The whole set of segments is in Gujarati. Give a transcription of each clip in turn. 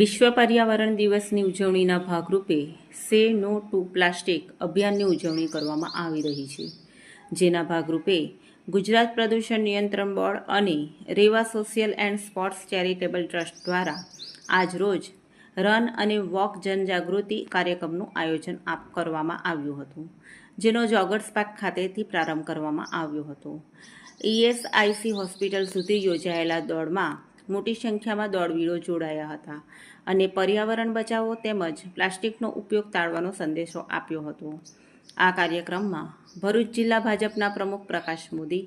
વિશ્વ પર્યાવરણ દિવસની ઉજવણીના ભાગરૂપે સે નો ટુ પ્લાસ્ટિક અભિયાનની ઉજવણી કરવામાં આવી રહી છે. જેના ભાગરૂપે ગુજરાત પ્રદૂષણ નિયંત્રણ બોર્ડ અને Reva social and sports charitable trust દ્વારા આજરોજ રન અને વોક જનજાગૃતિ કાર્યક્રમનું આયોજન આપ કરવામાં આવ્યું હતું, જેનો જોગર્સ પાર્ક ખાતેથી પ્રારંભ કરવામાં આવ્યો હતો. ઈએસઆઈસી હોસ્પિટલ સુધી યોજાયેલા દોડમાં મોટી સંખ્યામાં દોડવીરો જોડાયા હતા અને પર્યાવરણ બચાવો તેમજ પ્લાસ્ટિકનો ઉપયોગ ટાળવાનો સંદેશો આપ્યો હતો. આ કાર્યક્રમમાં ભરૂચ જિલ્લા ભાજપના પ્રમુખ પ્રકાશ મોદી,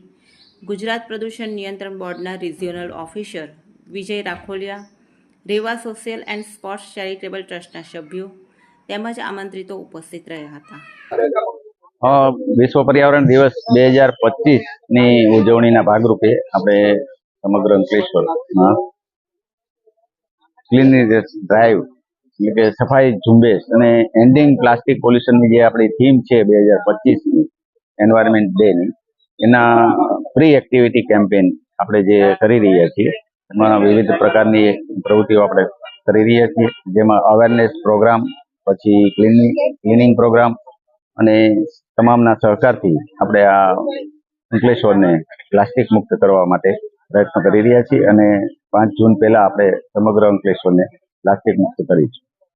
ગુજરાત પ્રદૂષણ નિયંત્રણ બોર્ડના regional officer Vijay Rakholiya, Reva social and sports charitable ટ્રસ્ટના સભ્યો તેમજ આમંત્રિતો ઉપસ્થિત રહ્યા હતા. વિશ્વ પર્યાવરણ દિવસ બે હજાર પચીસની ઉજવણીના ભાગરૂપે આપણે સમગ્ર અંકલેશ્વર. ક્લીનલીનેસ ડ્રાઈવ એટલે કે સફાઈ ઝુંબેશ અને એન્ડિંગ પ્લાસ્ટિક પોલ્યુશનની જે આપણી થીમ છે બે હજાર પચીસની એન્વાયરમેન્ટ ડેની એના પ્રી એક્ટિવિટી કેમ્પેન આપણે જે કરી રહ્યા છીએ. એમાં વિવિધ પ્રકારની પ્રવૃત્તિઓ આપણે કરી રહ્યા છીએ. જેમાં અવેરનેસ પ્રોગ્રામ પછી ક્લિનિંગ ક્લિનિંગ પ્રોગ્રામ અને તમામના સહકારથી આપણે આ અંકલેશ્વરને પ્લાસ્ટિક મુક્ત કરવા માટે પ્રયત્ન કરી રહ્યા છીએ અને પાંચ જૂન પહેલા આપણે સમગ્ર અંકલેશ્વરને પ્લાસ્ટિક મુક્ત કરીશું.